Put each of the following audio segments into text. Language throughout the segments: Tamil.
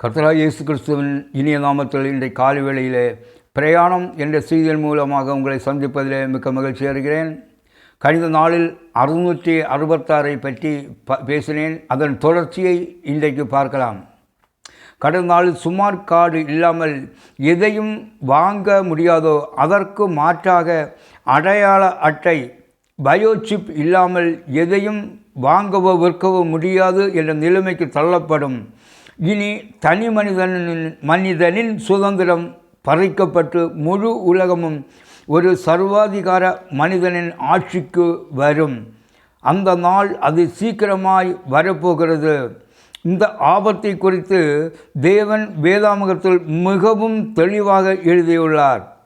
கர்த்தராக இயேசு கிறிஸ்துவின் இனிய நாமத்தில் இன்றைய காலை வேளையிலே பிரயாணம் என்ற செய்தியின் மூலமாக உங்களை சந்திப்பதிலே மிக்க மகிழ்ச்சி அடைகிறேன். கணித நாளில் அறுநூற்றி அறுபத்தாறை பற்றி ப பேசினேன். அதன் தொடர்ச்சியை இன்றைக்கு பார்க்கலாம். கடந்த நாளில் சுமார் கார்டு இல்லாமல் எதையும் வாங்க முடியாதோ அதற்கு மாற்றாக அடையாள அட்டை பயோசிப் இல்லாமல் எதையும் வாங்கவோ விற்கவோ முடியாது என்ற நிலைமைக்கு தள்ளப்படும். இனி தனி மனிதனின் மனிதனின் சுதந்திரம் பறிக்கப்பட்டு முழு உலகமும் ஒரு சர்வாதிகார மனிதனின் ஆட்சிக்கு வரும். அந்த நாள் அது சீக்கிரமாய் வரப்போகிறது. இந்த ஆபத்தை குறித்து தேவன் வேதாமகத்தில் மிகவும் தெளிவாக எழுதியுள்ளார்.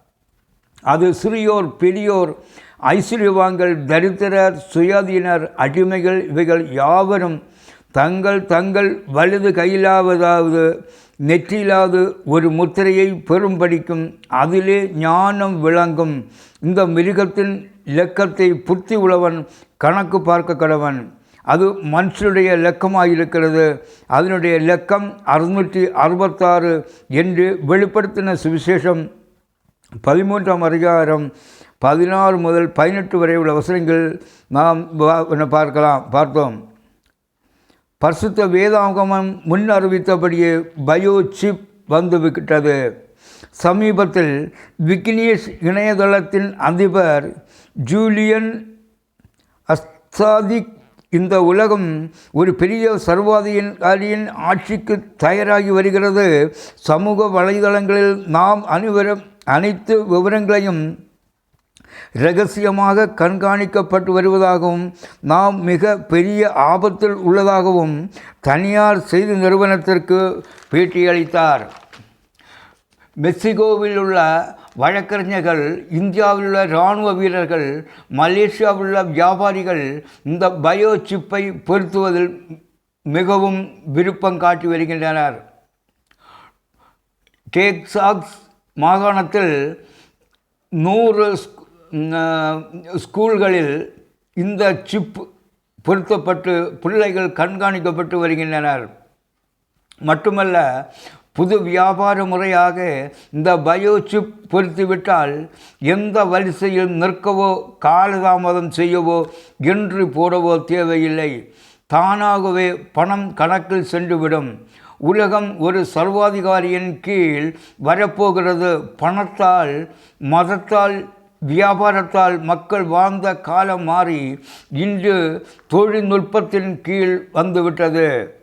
அது சிறியோர் பெரியோர் ஐஸ்வர்யவான்கள் தரித்திரர் சுயாதீனர் அடிமைகள் இவைகள் யாவரும் தங்கள் தங்கள் வலது கையிலாவதாவது நெற்றிலாவது ஒரு முத்திரையை பெரும்படிக்கும் அதிலே ஞானம் விளங்கும். இந்த மிருகத்தின் இலக்கத்தை புத்தி உழவன் கணக்கு பார்க்க கடவன். அது மனுஷனுடைய லக்கமாயிருக்கிறது அதனுடைய இலக்கம் அறுநூற்றி அறுபத்தாறு என்று வெளிப்படுத்தின சுவிசேஷம் பதிமூன்றாம் அதிகாரம் பதினாறு முதல் பதினெட்டு வரை உள்ள அவசரங்கள் நாம் பார்க்கலாம் பார்த்தோம். பரிசுத்த வேதாங்கமம் முன் அறிவித்தபடியே பயோசிப் வந்துவிட்டது. வந்து விட்டது சமீபத்தில் விக்னேஷ் இணையதளத்தின் அதிபர் ஜூலியன் அஸ்தாதிக் இந்த உலகம் ஒரு பெரிய சர்வாதியின் காரியின் ஆட்சிக்கு தயாராகி வருகிறது. சமூக வலைதளங்களில் நாம் அனைவரும் அனைத்து விவரங்களையும் ரகசியமாக கண்காணிக்கப்பட்டு வருவதாகவும் நாம் மிக பெரிய ஆபத்தில் உள்ளதாகவும் தனியார் செய்தி நிறுவனத்திற்கு பேட்டியளித்தார். மெக்சிகோவில் உள்ள வழக்கறிஞர்கள் இந்தியாவில் உள்ள இராணுவ வீரர்கள் மலேசியாவில் உள்ள வியாபாரிகள் இந்த பயோ சிப்பை பொருத்துவதில் மிகவும் விருப்பம் காட்டி வருகின்றனர். டெக்சாஸ் மாகாணத்தில் நூறு ஸ்கூல்களில் இந்த சிப் பொருத்தப்பட்டு பிள்ளைகள் கண்காணிக்கப்பட்டு வருகின்றனர். மட்டுமல்ல புது வியாபார முறையாக இந்த பயோ சிப் பொருத்திவிட்டால் எந்த வரிசையில் நிற்கவோ காலதாமதம் செய்யவோ என்று போடவோ தேவையில்லை. தானாகவே பணம் கணக்கில் சென்றுவிடும். உலகம் ஒரு சர்வாதிகாரியின் கீழ் வரப்போகிறது. பணத்தால் மதத்தால் வியாபாரத்தால் மக்கள் வாழ்ந்த காலம் மாறி இன்று தொழில்நுட்பத்தின் கீழ் வந்துவிட்டது.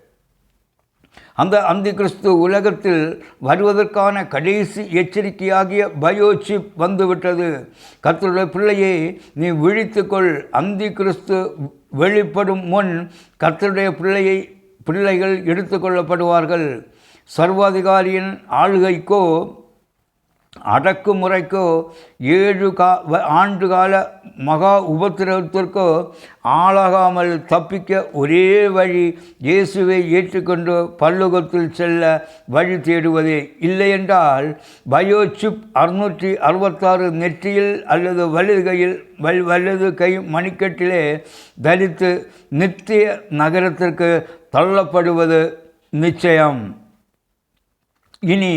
அந்த அந்தி கிறிஸ்து உலகத்தில் வருவதற்கான கடைசி எச்சரிக்கையாகிய பயோசிப் வந்துவிட்டது. கர்த்தருடைய பிள்ளையை நீ விழித்துக்கொள். அந்தி கிறிஸ்து வெளிப்படும் முன் கர்த்தருடைய பிள்ளையை பிள்ளைகள் எடுத்துக்கொள்ளப்படுவார்கள். சர்வாதிகாரியின் ஆளுகைக்கோ அடக்குமுறைக்கோ ஏழு கா வ- ஆண்டு கால மகா உபத்திரவத்திற்கோ ஆளாகாமல் தப்பிக்க ஒரே வழி இயேசுவை ஏற்றுக்கொண்டு பல்லுகத்தில் செல்ல வழி தேடுவதே இல்லையென்றால் பயோசிப் அறுநூற்றி அறுபத்தாறு நெற்றியில் அல்லது வலது கையில் வல் வலது கை மணிக்கட்டிலே தரித்து நித்திய நகரத்திற்கு தள்ளப்படுவது நிச்சயம். இனி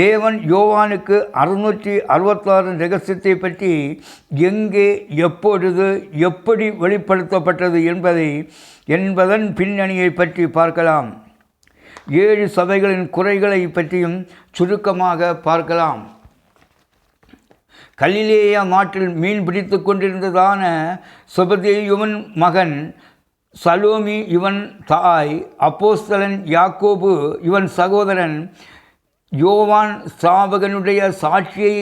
தேவன் யோவானுக்கு அறுநூற்றி அறுபத்தாறு ரகசியத்தை பற்றி எங்கே எப்பொழுது எப்படி வெளிப்படுத்தப்பட்டது என்பதை என்பதன் பின்னணியை பற்றி பார்க்கலாம். ஏழு சபைகளின் குறைகளை பற்றியும் சுருக்கமாக பார்க்கலாம். கலிலேயா நாட்டில் மீன் பிடித்து கொண்டிருந்ததான சுபதேயுவன் மகன் சலோமி இவன் தாய் அப்போஸ்தலன் யாக்கோபு இவன் சகோதரன் யோவான் ஸ்தாபகனுடைய சாட்சியை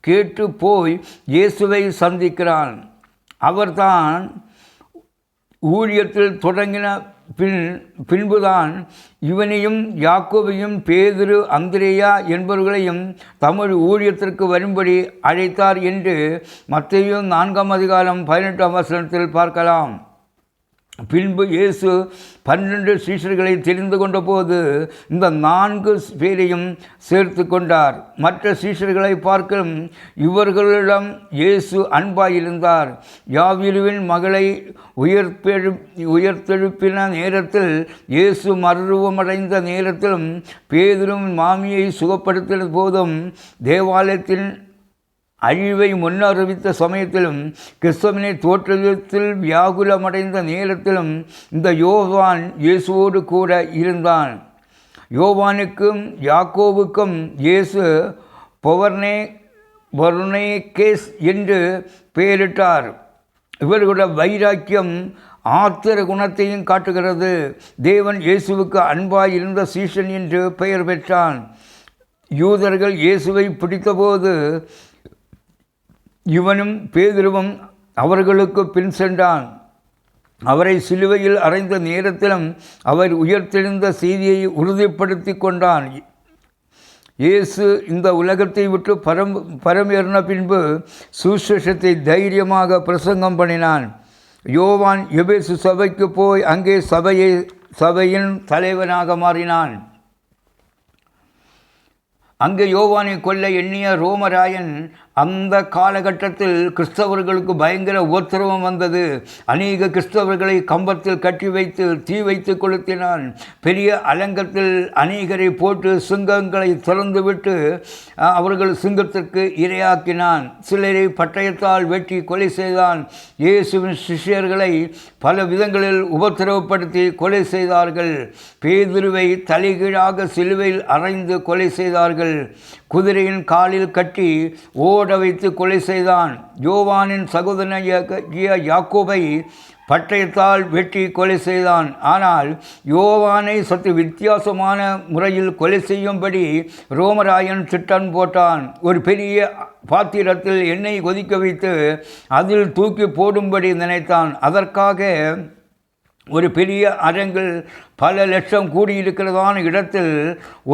கேட்டு போய் இயேசுவை சந்திக்கிறான். அவர்தான் ஊழியத்தில் தொடங்கின பின் பின்புதான் இவனையும் யாக்கோவையும் பேதுரு அந்திரேயா என்பவர்களையும் தமிழ் ஊழியத்திற்கு வரும்படி அழைத்தார் என்று மத்தையும் நான்காம் அதிகாரம் பதினெட்டாம் வசனத்தில் பார்க்கலாம். பின்பு இயேசு பன்னெண்டு சீஷர்களை தெரிந்து கொண்டபோது இந்த நான்கு பேரையும் சேர்த்து கொண்டார். மற்ற சீஷர்களை பார்க்கும் இவர்களிடம் இயேசு அன்பாயிருந்தார் யாவிருவின் மகளை உயர்த்தெழு உயர்த்தெழுப்பின நேரத்தில் இயேசு மருவமடைந்த நேரத்திலும் பேதரும் மாமியை சுகப்படுத்தின போதும் தேவாலயத்தின் அழிவை முன்னறிவித்த சமயத்திலும் கிறிஸ்தவனை தோற்றத்தில் வியாகுலமடைந்த நேரத்திலும் இந்த யோவான் இயேசுவோடு கூட இருந்தான். யோவானுக்கும் யாக்கோவுக்கும் இயேசு பொவர்னே கேஸ் என்று பெயரிட்டார். இவர்களுடைய வைராக்கியம் ஆத்திர குணத்தையும் காட்டுகிறது. தேவன் இயேசுவுக்கு அன்பாய் இருந்த சீசன் என்று பெயர் பெற்றான். யூதர்கள் இயேசுவை பிடித்தபோது இவனும் பேதுருவும் அவர்களுக்கு பின் சென்றான். அவரை சிலுவையில் அறைந்த நேரத்திலும் அவர் உயர்த்தெழுந்த செய்தியை உறுதிப்படுத்தி கொண்டான். இயேசு இந்த உலகத்தை விட்டு பரம் பரமேறின பின்பு சுசேஷத்தை தைரியமாக பிரசங்கம் பண்ணினான். யோவான் எபேசு சபைக்கு போய் அங்கே சபையை சபையின் தலைவனாக மாறினான். அங்கே யோவானை கொல்ல எண்ணிய ரோமராயன் அந்த காலகட்டத்தில் கிறிஸ்தவர்களுக்கு பயங்கர உபத்திரவம் வந்தது. அநேக கிறிஸ்தவர்களை கம்பத்தில் கட்டி வைத்து தீ வைத்து கொளுத்தினான். பெரிய அலங்கத்தில் அநேகரை போட்டு சிங்கங்களை திறந்து விட்டு அவர்கள் சிங்கத்திற்கு இரையாக்கினான். சிலரை பட்டயத்தால் வெட்டி கொலை செய்தான். இயேசுவின் சிஷியர்களை பல விதங்களில் உபத்திரவப்படுத்தி கொலை செய்தார்கள். பேதுருவை தலைகீழாக சிலுவையில் அரைந்து கொலை செய்தார்கள். குதிரையின் காலில் கட்டி ஓட வைத்து கொலை செய்தான். யோவானின் சகோதரனாகிய யாக்கோபை பட்டயத்தால் வெட்டி கொலை செய்தான். ஆனால் யோவானை சற்று வித்தியாசமான முறையில் கொலை செய்யும்படி ரோமராயன் திட்டம் போட்டான். ஒரு பெரிய பாத்திரத்தில் எண்ணெய் கொதிக்க வைத்து அதில் தூக்கி போடும்படி நினைத்தான். அதற்காக ஒரு பெரிய அரங்கில் பல லட்சம் கூடியிருக்கிறதான இடத்தில்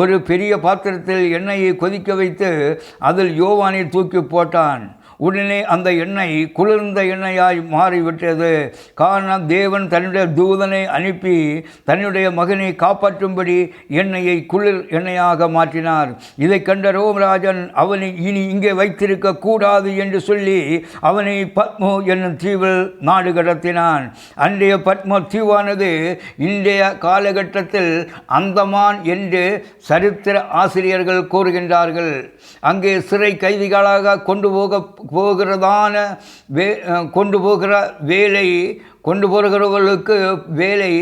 ஒரு பெரிய பாத்திரத்தில் எண்ணெயை கொதிக்க வைத்து அதில் யோவானை தூக்கி போட்டான். உடனே அந்த எண்ணெய் குளிர்ந்த எண்ணெயாய் மாறிவிட்டது. காரணம் தேவன் தன்னுடைய தூதனை அனுப்பி தன்னுடைய மகனை காப்பாற்றும்படி எண்ணெயை குளிர் எண்ணெயாக மாற்றினார். இதை கண்ட ரோமராஜன் அவனை இனி இங்கே வைத்திருக்க கூடாது என்று சொல்லி அவனை பத்மோ என்னும் தீவில் நாடு கடத்தினான். அன்றைய பத்மோ தீவானது இன்றைய காலகட்டத்தில் அந்தமான் என்று சரித்திர ஆசிரியர்கள் கூறுகின்றார்கள். அங்கே சிறை கைதிகளாக கொண்டு போக போகிறதான வே கொண்டு போகிற வேலை கொண்டு போகிறவர்களுக்கு வேலை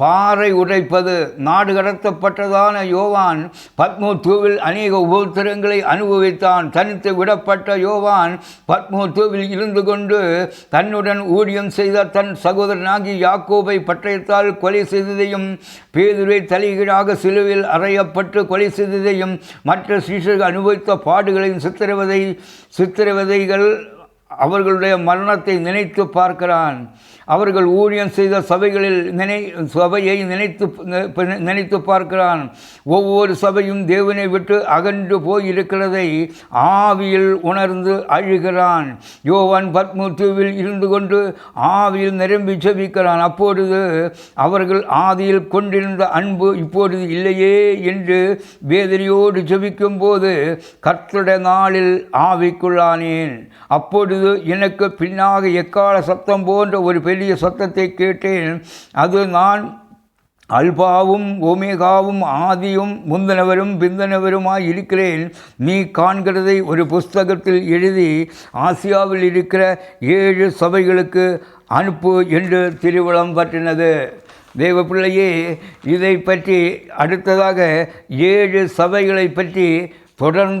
பாறை உடைப்பது நாடு கடத்தப்பட்டதான யோவான். பத்மோ தூவில் அநேக உபோத்திரங்களை அனுபவித்தான். தனித்து விடப்பட்ட யோவான் பத்மோ தூவில் இருந்து கொண்டு தன்னுடன் ஊழியம் செய்த தன் சகோதரனாகி யாக்கோபை பட்டயத்தால் கொலை செய்ததையும் பேதுரை தலைகீழாக சிலுவில் அறையப்பட்டு கொலை செய்ததையும் மற்ற சீஷர்கள் அனுபவித்த பாடுகளையும் சித்திரவதை சித்திரவதைகள் அவர்களுடைய மரணத்தை நினைத்து பார்க்கிறான். அவர்கள் ஊழியம் செய்த சபைகளில் நினை சபையை நினைத்து நினைத்து பார்க்கிறான். ஒவ்வொரு சபையும் தேவனை விட்டு அகன்று போயிருக்கிறதை ஆவியில் உணர்ந்து அழுகிறான். யோவான் பத்மூத்துவில் இருந்து கொண்டு ஆவியில் நிரம்பி ஜபிக்கிறான் அப்பொழுது அவர்கள் ஆதியில் கொண்டிருந்த அன்பு இப்பொழுது இல்லையே என்று வேதனையோடு செபிக்கும் போது கற்றுடைய நாளில் ஆவிக்குள்ளானேன். அப்பொழுது எனக்கு பின்னாக எக்கால சத்தம் போன்ற ஒரு பெரிய பெரிய சத்தத்தை கேட்டேன். அது நான் அல்பாவும் ஓமேகாவும் ஆதியும் முந்தினவரும் பிந்தனவருமாய் இருக்கிறேன். நீ காண்கிறதை ஒரு புஸ்தகத்தில் எழுதி ஆசியாவில் இருக்கிற ஏழு சபைகளுக்கு அனுப்பு என்று திருவிழம் பற்றினது. தேவ பிள்ளையே இதை பற்றி அடுத்ததாக ஏழு சபைகளை பற்றி தொடர்ந்து